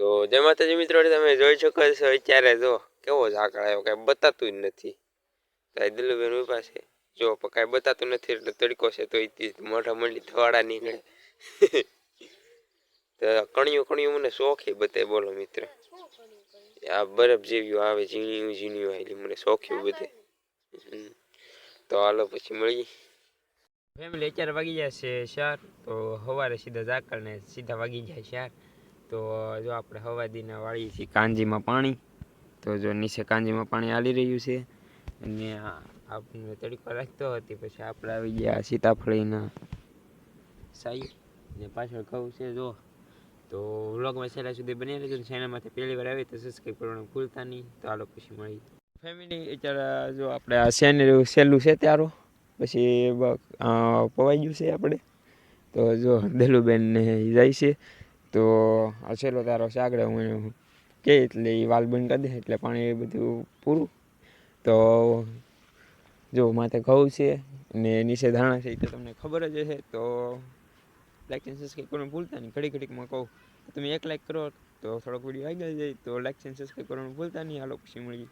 તો જય માતાજી મિત્રો તમે જોઈ શકો છો અત્યારે જો કેવો ઝાકળ આવ્યો, કાંઈ બતાતું જ નથી. કાંઈ દિલુબેન ઊભા છે જો કાંઈ બતાતું નથી, એટલે તડકો છે તો મોઢા મંડી થવાડા નીકળે. તો કણિયું કણિયું મને શોખી બતાય બોલો મિત્ર. આ બરફ જેવી આવે, ઝીણ્યું ઝીણ્યું આવેલી મને શોખ્યું બધે તો હાલો પછી મળી ફેમિલી અત્યારે વાગી જાય છે ચાર, તો સવારે સીધા ઝાકળ ને સીધા વાગી જાય ચાર. તો જો આપણે હવાદીના વાળીએ છીએ કાંજીમાં પાણી. તો જો નીચે કાંજીમાં પાણી હાલી રહ્યું છે. અને આપણે તડકો રાખતો હતી, પછી આપણે આવી ગયા સીતાફળીના સાઈ. ને પાછળ ઘઉં છે, જો. તો વ્લોગમાં છેલ્લા સુધી બની રહેજો ચેનલમાંથી પહેલી વાર આવી તો સબસ્ક્રાઈબ કરવાનું ભૂલતા નહીં. તો હાલો પછી મળી ફેમિલી અત્યારે જો આપણે આ શેન સહેલું છે ત્યારો? પછી પવાઈ ગયું છે આપણે. તો જો દેલુબેન ને જાય છે. તો આ છેલ્લો તારો સાગડે હું કે એટલે એ વાલ બંધ કરી દે, એટલે પાણી એ બધું પૂરું. તો જો માથે ઘઉં છે ને નીચે ધાણા છે એ તો તમને ખબર જ હશે, તો લાઈક એન્ડ સબસ્ક્રાઈબ કરવાનું ભૂલતા નહીં. ઘડી ઘડીકમાં કહું, તમે એક લાઈક કરો તો થોડોક વીડિયો આગળ જાય, તો લાઈક એન્ડ સબસ્ક્રાઈબ કરવાનું ભૂલતા નહીં. હાલો, પછી મળીએ.